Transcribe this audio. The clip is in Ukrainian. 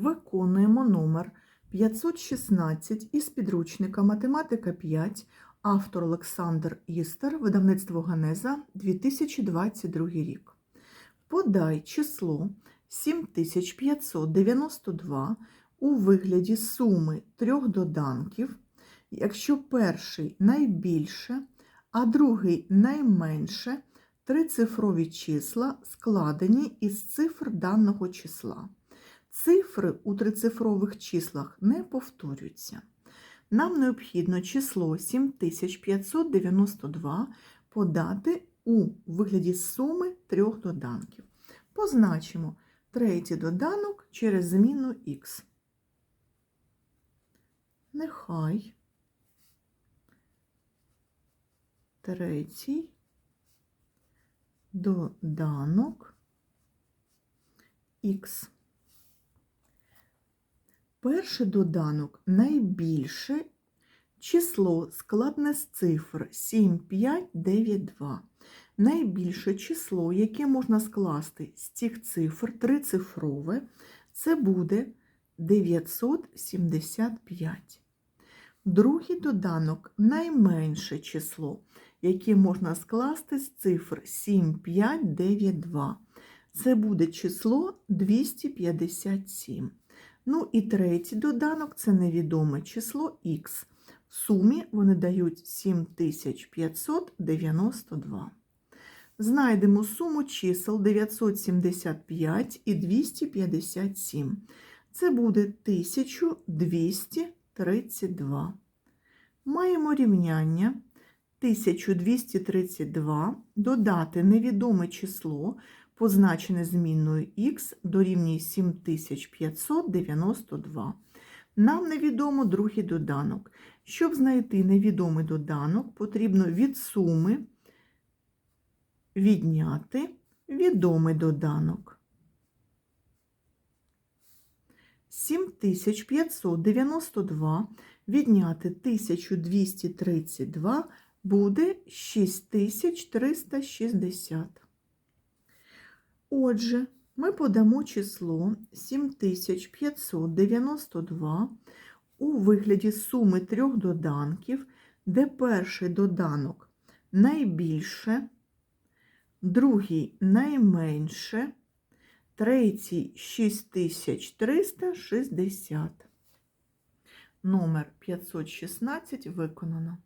Виконуємо номер 516 із підручника Математика 5, автор Олександр Істер, видавництво Ганеза, 2022 рік. Подай число 7592 у вигляді суми трьох доданків, якщо перший найбільше, а другий найменше, трицифрові числа складені із цифр даного числа. Цифри у трицифрових числах не повторюються. Нам необхідно число 7592 подати у вигляді суми трьох доданків. Позначимо третій доданок через зміну х. Нехай третій доданок х. Перший доданок найбільше число складне з цифр 7, 5, 9, 2. Найбільше число, яке можна скласти з цих цифр, трицифрове, це буде 975. Другий доданок найменше число, яке можна скласти з цифр 7, 5, 9, 2. Це буде число 257. Ну і третій доданок це невідоме число х. В сумі вони дають 7592. Знайдемо суму чисел 975 і 257. Це буде 1232. Маємо рівняння 1232 додати невідоме число позначене змінною х дорівнює 7592. Нам невідомо другий доданок. Щоб знайти невідомий доданок, потрібно від суми відняти відомий доданок. 7592 відняти 1232 буде 6360. Отже, ми подамо число 7592 у вигляді суми трьох доданків, де перший доданок найбільше, другий найменше, третій 6360. Номер 516 виконано.